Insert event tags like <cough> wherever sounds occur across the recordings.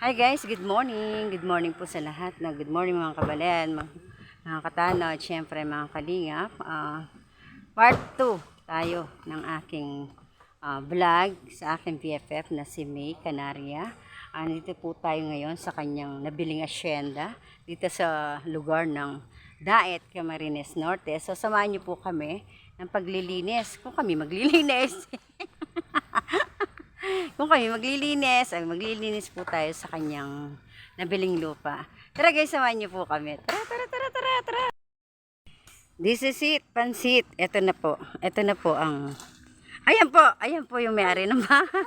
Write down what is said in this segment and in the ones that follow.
Hi guys, good morning. Good morning po sa lahat. No? Good morning mga kabalen, mga, mga katanaw, at syempre mga kalingap. Ah, part 2 tayo ng aking ah, vlog sa aking BFF na si May Canaria. Ah, dito po tayo ngayon sa kanyang nabiling asyenda dito sa lugar ng Daet, Camarines Norte. So samahan niyo po kami ng paglilinis. Kung kami maglilinis. <laughs> Kung kami maglilinis, ay maglilinis po tayo sa kanyang nabiling lupa. Tara guys, samahan niyo po kami. Tara, tara, tara, tara, tara. This is it, pansit. Ito na po. Ito na po ang... Ayan po, ayan po yung may-ari ng bahay.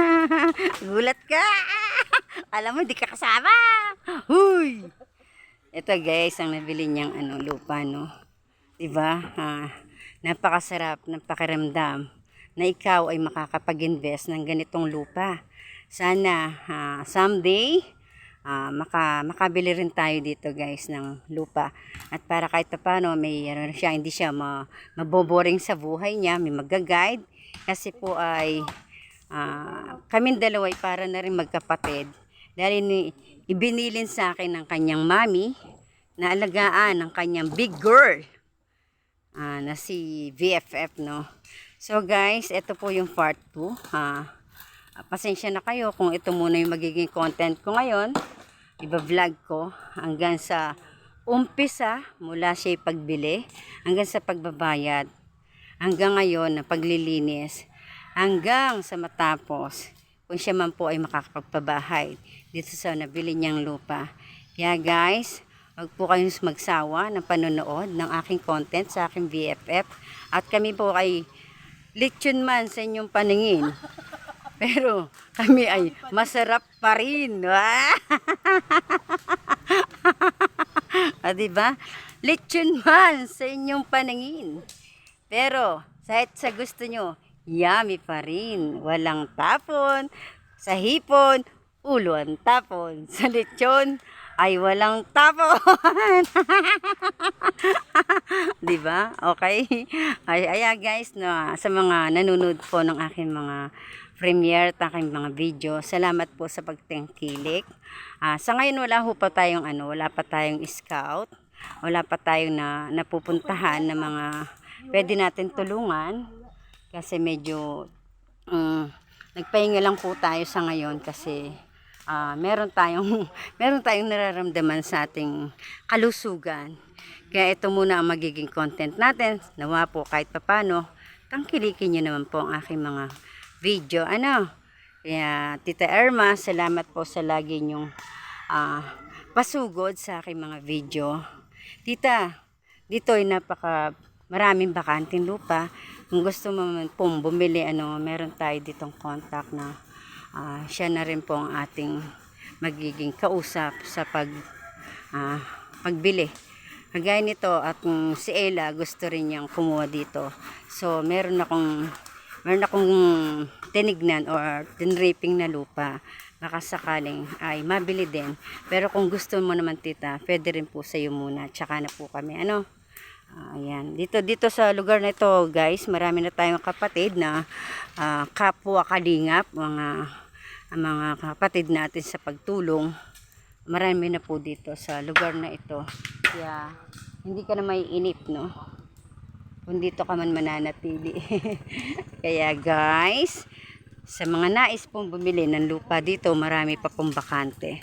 <laughs> Gulat ka. Alam mo, di ka kasama. Huy! Ito guys, ang nabili niyang ano, lupa, no? Diba? Ah, napakasarap ng na ikaw ay makakapag-invest ng ganitong lupa. Sana ah, someday ah, maka, makabili rin tayo dito guys ng lupa. At para kahit pa paano may ano siya, hindi siya ma, maboboring sa buhay niya, may mag-guide. Kasi po ay ah, kaming dalawa ay para na rin magkapatid. Dahil ni, ibinilin sa akin ng kanyang mami na alagaan ng kanyang big girl ah, na si VFF no. So guys, ito po yung part 2. Ah, pasensya na kayo kung ito muna yung magiging content ko ngayon. Iba-vlog ko hanggang sa umpisa mula siya pagbili hanggang sa pagbabayad hanggang ngayon na paglilinis hanggang sa matapos kung siya man po ay makakapagpabahay dito sa nabili niyang lupa. Kaya guys, Huwag po kayong magsawa ng panonood ng aking content sa aking BFF. At kami po ay lechon man sa inyong paningin. <laughs> Pero kami ay masarap pa rin. <laughs> Ah, ah diba? Lechon man sa inyong paningin. Pero kahit sa gusto nyo, yummy pa rin. Walang tapon. Sa hipon, ulo ang tapon. Sa lechon, ay walang tapon. <laughs> 'Di ba? Okay. <laughs> Ay aya guys no, sa mga nanonood po ng aking mga premiere, aking mga video. Salamat po sa pagtangkilik. Ah, sa ngayon wala ho pa tayong ano, wala pa tayong scout. Wala pa tayong na napupuntahan na mga pwede natin tulungan kasi medyo um, nagpahinga lang po tayo sa ngayon kasi ah, meron tayong <laughs> meron tayong nararamdaman sa ating kalusugan. Kaya ito muna ang magiging content natin. Nawa po kahit papano, tangkilikin nyo naman po ang aking mga video. Ano? Kaya Tita Irma, salamat po sa lagi nyong ah, pasugod sa aking mga video. Tita, dito ay napaka maraming bakanting lupa. Kung gusto mo man pong bumili, ano, meron tayo ditong contact na Ah, siya na rin po ang ating magiging kausap sa pag ah, pagbili. Kagaya nito at si Ella gusto rin niyang kumuha dito. So meron akong meron akong tinignan or tinraping na lupa. Baka sakaling ay mabili din. Pero kung gusto mo naman tita, pwede rin po sa iyo muna. Tsaka na po kami. Ano? Ayan. Dito dito sa lugar na ito, guys, marami na tayong kapatid na ah, kapwa kalingap, mga mga kapatid natin sa pagtulong. Marami na po dito sa lugar na ito. Kaya hindi ka na may inip, no? Kung dito ka man mananatili. <laughs> Kaya guys, sa mga nais pong bumili ng lupa dito, marami pa pong bakante.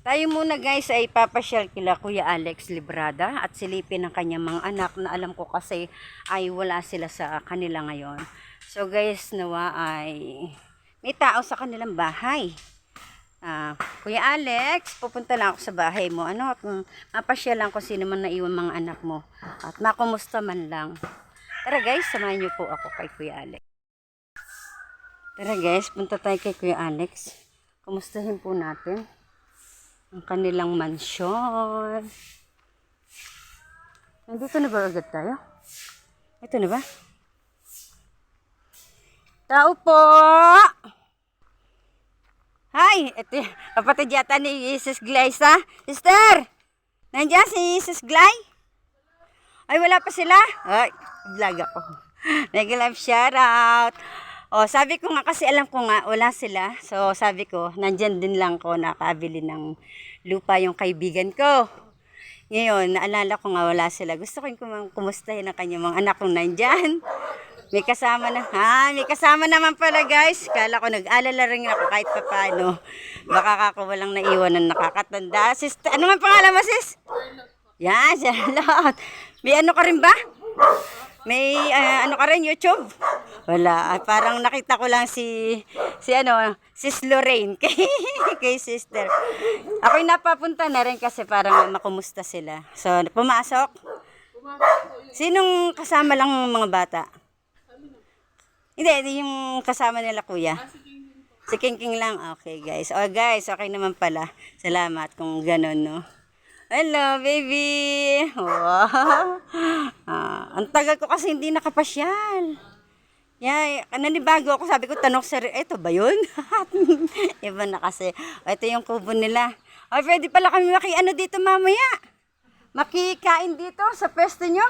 Tayo muna guys ay papasyal kila Kuya Alex Librada at silipin ang kanyang mga anak na alam ko kasi ay wala sila sa kanila ngayon. So guys, nawa ay may tao sa kanilang bahay. Ah, Kuya Alex, pupunta lang ako sa bahay mo. Ano, at mm, mapasyalan ko sino man naiwan mga anak mo. At makumusta man lang. Tara guys, samahan niyo po ako kay Kuya Alex. Tara guys, punta tayo kay Kuya Alex. Kumustahin po natin ang kanilang mansyon. Nandito na ba agad tayo? Ito na ba? Tao po! Hi! Ito, kapatid yata ni Mrs. Glyza. Sister! Nandiyan si Mrs. Gly? Ay, wala pa sila? Ay, vlog ako. <laughs> Nag-live shoutout. Oh, sabi ko nga kasi alam ko nga wala sila. So sabi ko, nandyan din lang ko nakabili ng lupa yung kaibigan ko. Ngayon, naalala ko nga wala sila. Gusto ko yung kum- kumustahin ang kanyang mga anak kong nandyan. May kasama na. Ha, may kasama naman pala guys. Kala ko nag-alala rin ako kahit pa paano. Baka ako walang naiwan ng nakakatanda. Sis, ano man pangalan mo sis? Yan, Charlotte. May ano ka rin ba? May ah, ano ka rin, YouTube? Wala. Ah, parang nakita ko lang si, si ano, sis Lorraine <laughs> kay, kay sister. Ako'y napapunta na rin kasi parang makumusta sila. So, pumasok? Sinong kasama lang mga bata? Hindi, hindi yung kasama nila kuya. Si King King lang. Okay, guys. Oh, guys, okay naman pala. Salamat kung ganun, no? Hello, baby! Wow! Ah, ang tagal ko kasi hindi nakapasyal. Yeah, nanibago ako. Sabi ko, tanong sa ito ba yun? <laughs> Iba na kasi. O, ito yung kubo nila. Ay, pwede pala kami maki, ano dito mamaya. Makikain dito sa pwesto nyo.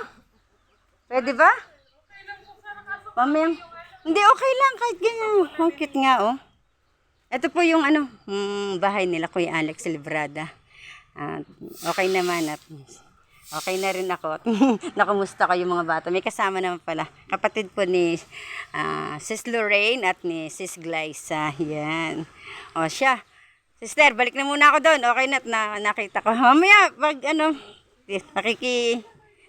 Pwede ba? Mamaya. Hindi, okay lang. Kahit ganyan. Ang cute nga, oh. Ito po yung ano, mm, bahay nila, Kuya Alex Librada. At okay naman at okay na rin ako. <laughs> Nakumusta ko yung mga bata. May kasama naman pala. Kapatid po ni ah, Sis Lorraine at ni Sis Glyza. Yan. O siya. Sister, balik na muna ako doon. Okay na, na nakita ko. Mamaya, pag ano, nakiki...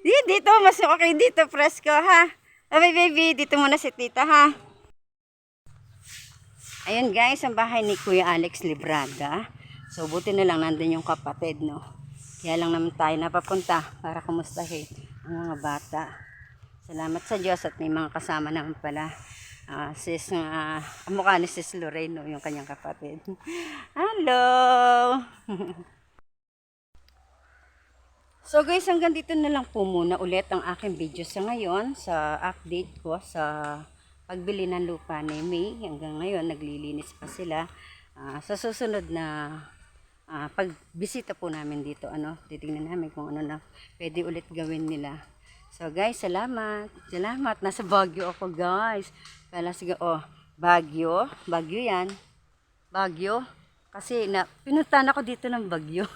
Di, dito, mas okay dito, presko, ha? Okay, baby, dito muna si tita, ha? Ayun guys, ang bahay ni Kuya Alex Libraga. So buti na lang nandun yung kapatid, no. Kaya lang naman tayo napapunta para kumustahin ang mga bata. Salamat sa Diyos at may mga kasama naman pala. Ah, sis, uh, kamukha ni Sis Lorraine, no, yung kanyang kapatid. <laughs> Hello! <laughs> So guys, hanggang dito na lang po muna ulit ang aking video sa ngayon sa update ko sa pagbili ng lupa ni May. Hanggang ngayon, naglilinis pa sila. Ah, sa susunod na ah, pagbisita po namin dito, ano, titingnan namin kung ano na pwede ulit gawin nila. So guys, salamat. Salamat. Nasa Baguio ako guys. Kala sige, oh, Baguio. Baguio yan. Baguio. Kasi na, pinuntahan ako dito ng Bagyo.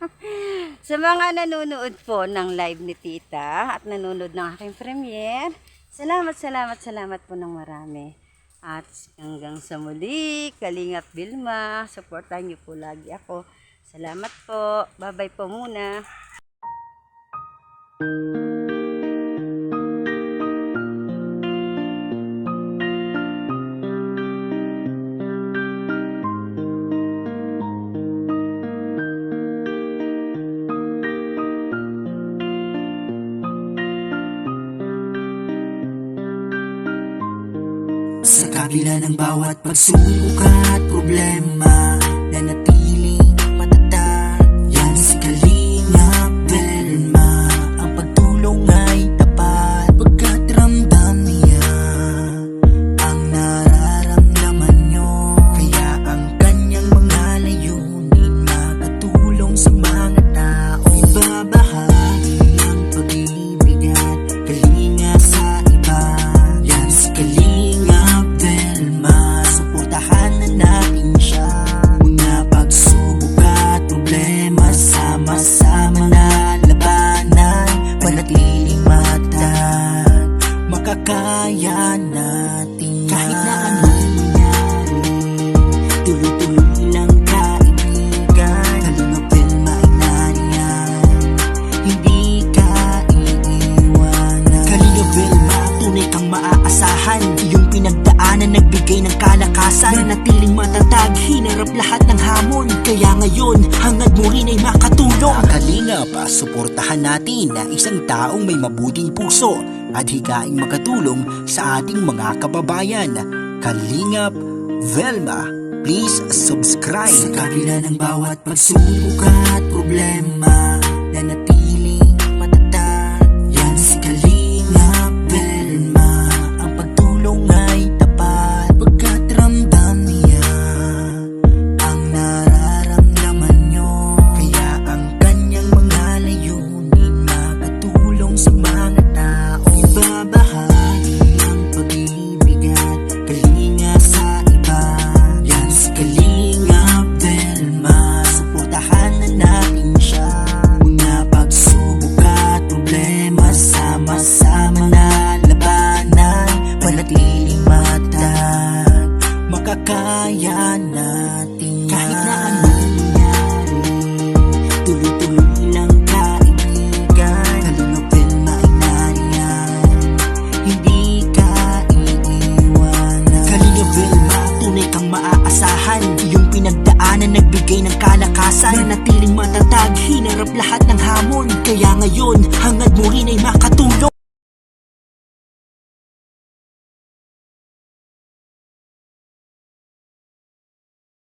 <laughs> Sa mga nanonood po ng live ni Tita at nanonood ng aking premiere, salamat, salamat, salamat po ng marami. At hanggang sa muli, Kalingap Vilma, supportahan niyo po lagi ako. Salamat po. Bye-bye po muna. Sa kabila ng bawat pagsubok at problema Nanatiling hinarap lahat ng hamon. Kaya ngayon, hangad mo rin ay makatulong. Kalingap, suportahan natin na isang taong may mabuting puso At higaing makatulong sa ating mga kababayan. Kalingap Velma, please subscribe. Sa kabila ng bawat pagsubok at problema Nanatiling pinagmamahan Yung pinagdaanan nagbigay ng kalakasan. Nanatiling matatag, hinarap lahat ng hamon. Kaya ngayon, hangad mo rin ay makatulong.